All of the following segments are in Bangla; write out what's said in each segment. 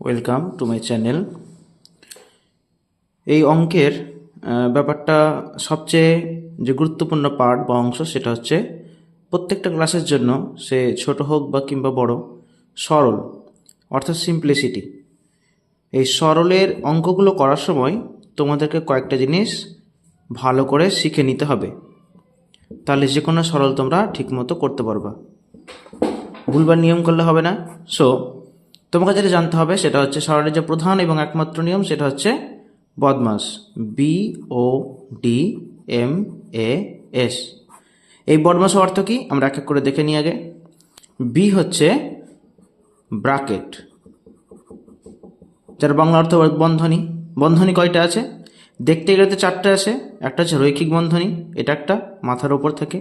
ওয়েলকাম টু মাই চ্যানেল এই অঙ্কের ব্যাপারটা সবচেয়ে যে গুরুত্বপূর্ণ পার্ট বা অংশ সেটা হচ্ছে প্রত্যেকটা ক্লাসের জন্য সে ছোট হোক বা কিংবা বড়, সরল, অর্থাৎ সিম্পলিসিটি এই সরলের অঙ্কগুলো করার সময় তোমাদেরকে কয়েকটা জিনিস ভালো করে শিখে নিতে হবে। তাহলে যে কোনো সরল তোমরা ঠিকমতো করতে পারবা। ভুলবার নিয়ম করলে হবে না। সো তোমাকে যেটা জানতে হবে সেটা হচ্ছে সরলের যে প্রধান এবং একমাত্র নিয়ম সেটা হচ্ছে BODMAS. B O D M A S এই বদমাস অর্থ কি? আমরা এক এক করে দেখে নিই আগে। বি হচ্ছে ব্রাকেট। যার বাংলা অর্থ বন্ধনী। বন্ধনী কয়টা আছে? দেখতে গেলে তো চারটে আছে। একটা হচ্ছে রৈখিক বন্ধনী, এটা একটা মাথার ওপর থেকে।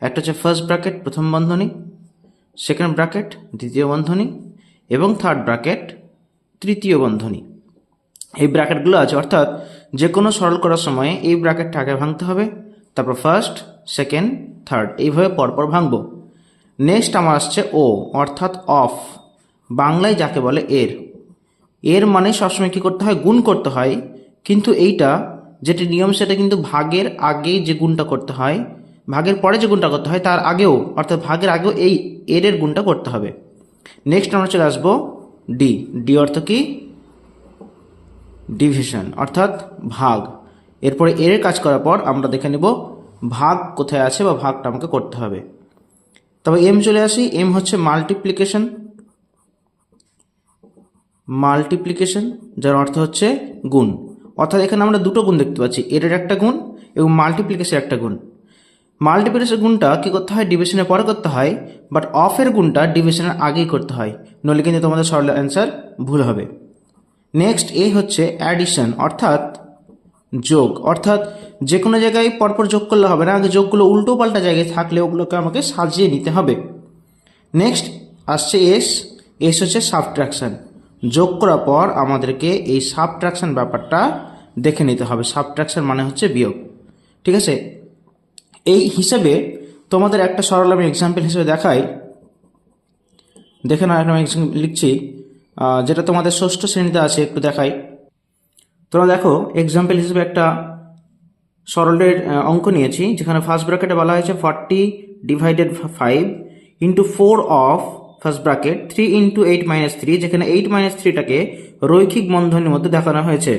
একটা হচ্ছে ফার্স্ট ব্র্যাকেট প্রথম বন্ধনী। সেকেন্ড ব্র্যাকেট দ্বিতীয় বন্ধনী। এবং থার্ড ব্র্যাকেট তৃতীয় বন্ধনী। এই ব্র্যাকেটগুলো আছে, অর্থাৎ যে কোনো সরল করার সময় এই ব্র্যাকেটটা আগে ভাঙতে হবে, তারপর ফার্স্ট সেকেন্ড থার্ড এইভাবে পরপর ভাঙবো। নেক্সট আমার আসছে ও অর্থাৎ অফ বাংলায় যাকে বলে এর। এর মানে সবসময় কী করতে হয়? গুণ করতে হয়, কিন্তু এইটা, যেটি নিয়ম, সেটা কিন্তু ভাগের আগে যে গুণটা করতে হয়, ভাগের পরে যে গুণটা করতে হয়, তার আগেও, অর্থাৎ ভাগের আগেও এই এর গুণটা করতে হবে। নেক্সট আমরা চলে আসব ডি ডি অর্থ কি? ডিভিশন অর্থাৎ ভাগ। এরপরে এর কাজ করার পর আমরা দেখে নেব ভাগ কোথায় আছে বা ভাগটা আমাকে করতে হবে। তবে এম চলে আসি। এম হচ্ছে মাল্টিপ্লিকেশন মাল্টিপ্লিকেশন যার অর্থ হচ্ছে গুণ। অর্থাৎ এখানে আমরা দুটো গুণ দেখতে পাচ্ছি। এর একটা গুণ এবং মাল্টিপ্লিকেশন একটা গুণ। মাল্টিপ্লিকেশন গুণটা কী করতে হয়? ডিভিশনের পরে করতে হয় বাট অফের গুণটা ডিভিশনের আগেই করতে হয়। নইলে কিন্তু তোমাদের সরল অ্যান্সার ভুল হবে। নেক্সট এ হচ্ছে অ্যাডিশন অর্থাৎ যোগ। অর্থাৎ যে কোনো জায়গায় পরপর যোগ করলে হবে না, আগে যোগগুলো উল্টো পাল্টা জায়গায় থাকলে ওগুলোকে আমাকে সাজিয়ে নিতে হবে। নেক্সট আসছে এস এস হচ্ছে সাবট্রাকশন যোগ করার পর আমাদেরকে এই সাবট্রাকশন ব্যাপারটা দেখে নিতে হবে। সাবট্রাকশন মানে হচ্ছে বিয়োগ। ঠিক আছে? এই হিসেবে তোমাদের একটা সরল আমি এক্সাম্পল হিসেবে দেখাই। দেখে না আমি লিখছি যেটা তোমাদের ষষ্ঠ শ্রেণীতে আছে, একটু দেখাই। তোমরা দেখো এক্সাম্পল হিসেবে একটা সরলের অঙ্ক নিয়েছি, যেখানে ফার্স্ট ব্র্যাকেটে বলা হয়েছে forty divided five into four of first bracket three into eight minus three যেখানে এইট মাইনাস থ্রিটাকে রৈখিক বন্ধনের মধ্যে দেখানো হয়েছে।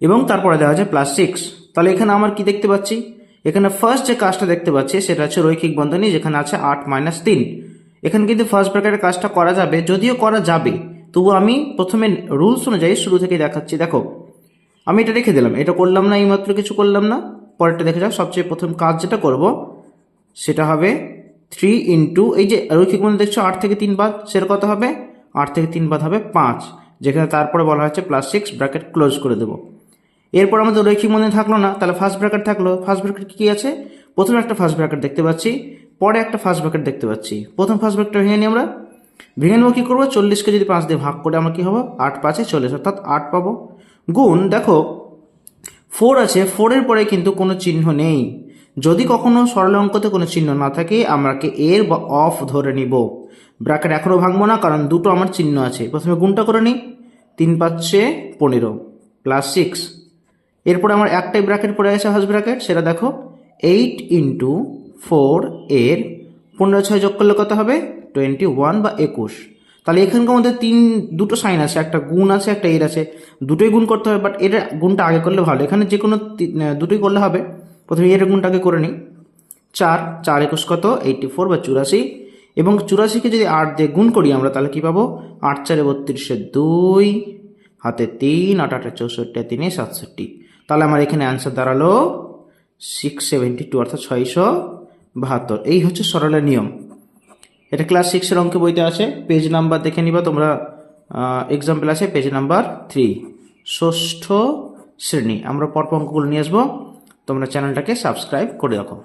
এবং তারপরে দেওয়া হয়েছে প্লাস সিক্স তাহলে এখানে আমার কি দেখতে পাচ্ছি? এখানে ফার্স্ট যে কাজটা দেখতে পাচ্ছি, সেটা হচ্ছে রৈখিক বন্ধনী, যেখানে আছে আট মাইনাস তিন। এখানে কিন্তু ফার্স্ট ব্র্যাকেটের কাজটা করা যাবে, যদিও করা যাবে। তবু আমি প্রথমে রুলস অনুযায়ী শুরু থেকে দেখাচ্ছি। দেখো, আমি এটা রেখে দিলাম। এটা করলাম না, এইমাত্র কিছু করলাম না। পরেরটা দেখে যাও, সবচেয়ে প্রথম কাজ যেটা করব, সেটা হবে থ্রি ইন্টু এই যে রৈখিক বন্ধনী দেখছ, আট থেকে তিন বাদ, সেটা কত হবে? আট থেকে তিন বাদ হবে পাঁচ। যেখানে তারপরে বলা হচ্ছে প্লাস সিক্স ব্র্যাকেট ক্লোজ করে দেবো। এরপর আমাদের রৈখিক মনে থাকল না, তাহলে ফার্স্ট ব্র্যাকেট থাকল। ফার্স্ট ব্র্যাকেট কী আছে? প্রথমে একটা ফার্স্ট ব্র্যাকেট দেখতে পাচ্ছি, পরে একটা ফার্স্ট ব্র্যাকেট দেখতে পাচ্ছি। প্রথম ফার্স্ট ব্র্যাকেটটা ভেঙে নিই আমরা। ভেঙে নেব কী করব? চল্লিশকে যদি পাঁচ দিয়ে ভাগ করে আমরা কী হব? আট পাঁচে চল্লিশ, অর্থাৎ আট পাবো। গুণ, দেখো ফোর আছে ফোরের পরে কিন্তু কোনো চিহ্ন নেই। যদি কখনো সরল অঙ্কতে কোনো চিহ্ন না থাকে আমাকে এর বা অফ ধরে নিব। ব্র্যাকেট এখনও ভাঙবো না, কারণ দুটো আমার চিহ্ন আছে। প্রথমে গুণটা করে নিই, তিন পাচ্ছে পনেরো প্লাস সিক্স এরপরে আমার একটাই ব্র্যাকেট পড়ে গেছে ফার্স্ট ব্র্যাকেট সেটা দেখো এইট ইন্টু ফোর এর পনেরো ছয় যোগ করলে কত হবে? টোয়েন্টি ওয়ান বা একুশ। তাহলে এখানকার মধ্যে তিন, দুটো সাইন আছে, একটা গুণ আছে, একটা এর আছে। দুটোই গুণ করতে হবে বাট এর গুণটা আগে করলে ভালো। এখানে যে কোনো দুটোই করলে হবে। প্রথমে এর গুণটা আগে করে নিই। চার চার একুশ কত? এইটটি ফোর বা চুরাশি। এবং চুরাশিকে যদি আট দিয়ে গুণ করি আমরা, তাহলে কী পাবো? আট, চারে বত্রিশে দুই, হাতে তিন, আট, আটে চৌষট্টি, তিনে সাতষট্টি। তাহলে আমার এখানে অ্যান্সার দাঁড়াল সিক্স সেভেন্টি টু অর্থাৎ ছয়শো বাহাত্তর। এই হচ্ছে সরলের নিয়ম। এটা ক্লাস সিক্সের অঙ্কে বইতে আছে পেজ নাম্বার দেখে নিবা, তোমরা এক্সাম্পল আছে পেজ নাম্বার থ্রি ষষ্ঠ শ্রেণি। আমরা পরপর অঙ্কগুলো নিয়ে আসব। তোমরা চ্যানেলটাকে সাবস্ক্রাইব করে রাখো।